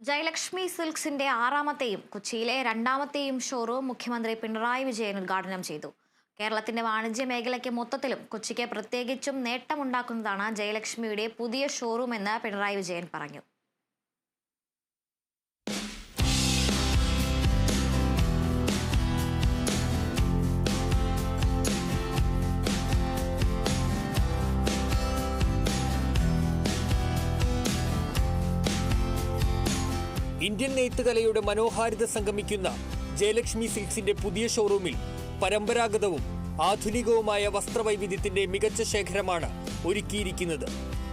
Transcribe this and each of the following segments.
ജയലക്ഷ്മി സിൽക്സിന്റെ ആറാമത്തെയും കൊച്ചിയിലെ രണ്ടാമത്തെയും ഷോറൂം മുഖ്യമന്ത്രി പിണറായി വിജയൻ ഉദ്ഘാടനം ചെയ്തു. കേരളത്തിന്റെ വാണിജ്യ മേഖലയ്ക്ക് മൊത്തത്തിലും കൊച്ചിക്ക് പ്രത്യേകിച്ചും നേട്ടമുണ്ടാക്കുന്നതാണ് ജയലക്ഷ്മിയുടെ പുതിയ ഷോറൂം എന്ന് പിണറായി വിജയൻ പറഞ്ഞു. ഇന്ത്യൻ നെയ്ത്ത് കലയുടെ മനോഹാരിത സംഗമിക്കുന്ന ജയലക്ഷ്മി സിൽക്സിന്റെ പുതിയ ഷോറൂമിൽ പരമ്പരാഗതവും ആധുനികവുമായ വസ്ത്രവൈവിധ്യത്തിന്റെ മികച്ച ശേഖരമാണ് ഒരുക്കിയിരിക്കുന്നത്.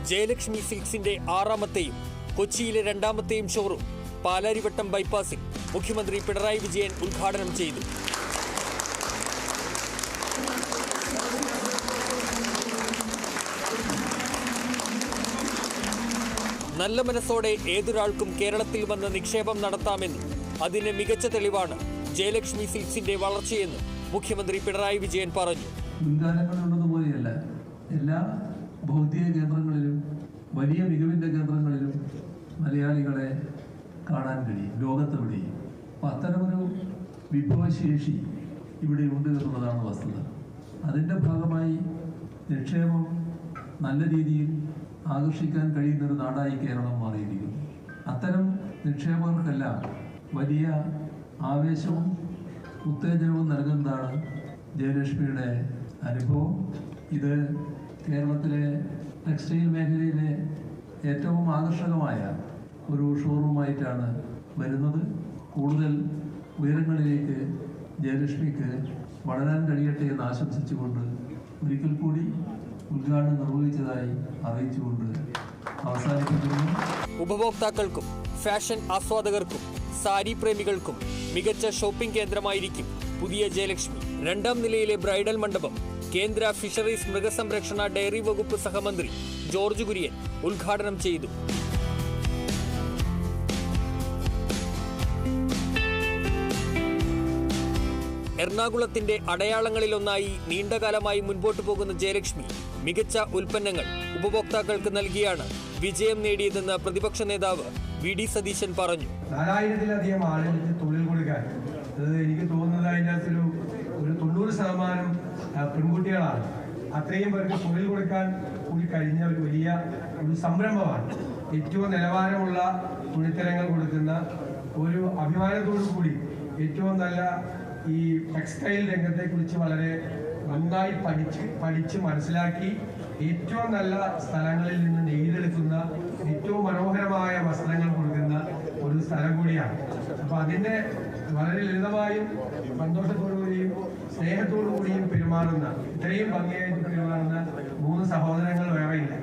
ജയലക്ഷ്മി സിൽക്സിന്റെ ആറാമത്തെയും കൊച്ചിയിലെ രണ്ടാമത്തെയും ഷോറൂം പാലാരിവട്ടം ബൈപ്പാസിൽ മുഖ്യമന്ത്രി പിണറായി വിജയൻ ഉദ്ഘാടനം ചെയ്തു. നല്ല മനസ്സോടെ ഏതൊരാൾക്കും കേരളത്തിൽ വന്ന് നിക്ഷേപം നടത്താമെന്നും അതിന് മികച്ച തെളിവാണ് ജയലക്ഷ്മി സിൽക്സിന്റെ വളർച്ചയെന്നും മുഖ്യമന്ത്രി പിണറായി വിജയൻ പറഞ്ഞു. മുൻകാലങ്ങളിലുള്ളതുപോലെയല്ല എല്ലാ ഭൗതിക കേന്ദ്രങ്ങളിലും വലിയ മികവിന്റെ കേന്ദ്രങ്ങളിലും മലയാളികളെ കാണാൻ കഴിയും ലോകത്തെവിടെയും അപ്പം അത്തരമൊരു വിഭവശേഷി ഇവിടെ ഉണ്ട് എന്നുള്ളതാണ് വസ്തുത. അതിന്റെ ഭാഗമായി നിക്ഷേപം നല്ല രീതിയിൽ ആകർഷിക്കാൻ കഴിയുന്നൊരു നാടായി കേരളം മാറിയിരിക്കുന്നു. അത്തരം നിക്ഷേപകർക്കെല്ലാം വലിയ ആവേശവും ഉത്തേജനവും നൽകുന്നതാണ് ജയലക്ഷ്മിയുടെ അനുഭവം. ഇത് കേരളത്തിലെ ടെക്സ്റ്റൈൽ മേഖലയിലെ ഏറ്റവും ആകർഷകമായ ഒരു ഷോറൂമായിട്ടാണ് വരുന്നത്. കൂടുതൽ ഉയരങ്ങളിലേക്ക് ജയലക്ഷ്മിക്ക് വളരാൻ കഴിയട്ടെ എന്ന് ആശംസിച്ചുകൊണ്ട് ഒരിക്കൽ കൂടി ഉദ്ഘാടനം നിർവഹിച്ചതായി അറിയിച്ചുകൊണ്ട് അവസാനിപ്പിക്കുന്നു. ഉപഭോക്താക്കൾക്കും ഫാഷൻ ആസ്വാദകർക്കും സാരി പ്രേമികൾക്കും മികച്ച ഷോപ്പിംഗ് കേന്ദ്രമായിരിക്കും പുതിയ ജയലക്ഷ്മി. രണ്ടാം നിലയിലെ ബ്രൈഡൽ മണ്ഡപം കേന്ദ്ര ഫിഷറീസ് മൃഗസംരക്ഷണ ഡയറി വകുപ്പ് സഹമന്ത്രി ജോർജ് കുര്യൻ ഉദ്ഘാടനം ചെയ്തു. എറണാകുളത്തിന്റെ അടയാളങ്ങളിലൊന്നായി നീണ്ടകാലമായി മുൻപോട്ടു പോകുന്ന ജയലക്ഷ്മി മികച്ച ഉൽപ്പന്നങ്ങൾ ഉപഭോക്താക്കൾക്ക് നൽകിയാണ് വിജയം നേടിയതെന്ന് പ്രതിപക്ഷ നേതാവ് വി ഡി സതീശൻ പറഞ്ഞു. നാലായിരത്തിലധികം ആളുകൾക്ക് തൊഴിൽ കൊടുക്കാൻ. എനിക്ക് തോന്നുന്നത് അതിന്റെ അകത്തൊരു ഒരു തൊണ്ണൂറ് ശതമാനം പെൺകുട്ടികളാണ്. അത്രയും പേർക്ക് തൊഴിൽ കൊടുക്കാൻ കൂടി കഴിഞ്ഞ ഒരു വലിയ ഒരു സംരംഭമാണ്. ഏറ്റവും നിലവാരമുള്ള തുണിത്തരങ്ങൾ കൊടുക്കുന്ന ഒരു അഭിമാനത്തോടു കൂടി ഏറ്റവും നല്ല ഈ ടെക്സ്റ്റൈൽ രംഗത്തെക്കുറിച്ച് വളരെ നന്നായി പഠിച്ച് പഠിച്ച് മനസ്സിലാക്കി ഏറ്റവും നല്ല സ്ഥലങ്ങളിൽ നിന്ന് നെയ്തെടുക്കുന്ന ഏറ്റവും മനോഹരമായ വസ്ത്രങ്ങൾ കൊടുക്കുന്ന ഒരു സ്ഥലം കൂടിയാണ്. അപ്പോൾ അതിന്റെ വളരെ ലളിതമായും സന്തോഷത്തോടു കൂടിയും സ്നേഹത്തോടു കൂടിയും പെരുമാറുന്ന ഇത്രയും ഭംഗിയായിട്ട് പെരുമാറുന്ന മൂന്ന് സഹോദരങ്ങൾ വേറെയില്ല.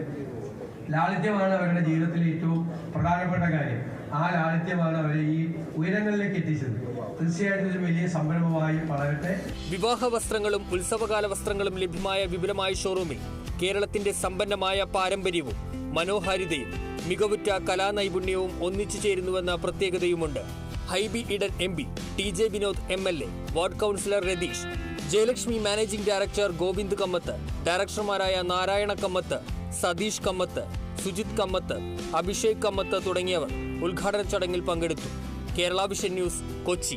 ലാളിത്യമാണ് അവരുടെ ജീവിതത്തിലെ ഏറ്റവും പ്രധാനപ്പെട്ട കാര്യം. ആ ലാളിത്യമാണ് അവരെ ഈ ഉയരങ്ങളിലേക്ക് എത്തിച്ചത്. തീർച്ചയായിട്ടും ഒരു വലിയ സംരംഭമായി വളരട്ടെ. വിവാഹ വസ്ത്രങ്ങളും ഉത്സവകാല വസ്ത്രങ്ങളും ലഭ്യമായ വിപുലമായ ഷോറൂമിൽ കേരളത്തിന്റെ സമ്പന്നമായ പാരമ്പര്യവും മനോഹാരിതയും മികവുറ്റ കലാനൈപുണ്യവും ഒന്നിച്ചു ചേരുന്നുവെന്ന പ്രത്യേകതയുമുണ്ട്. Hibi Eden M P T J Vinod M L A ward councillor Ratheesh Jayalakshmi managing director Govind Kammath ഡയറക്ടർമാരായ Narayana Kamath Satheesh Kamath Sujith Kamath Abhishek Kamath തുടങ്ങിയവർ ഉദ്ഘാടന ചടങ്ങിൽ പങ്കെടുത്തു. Kerala vision news Kochi.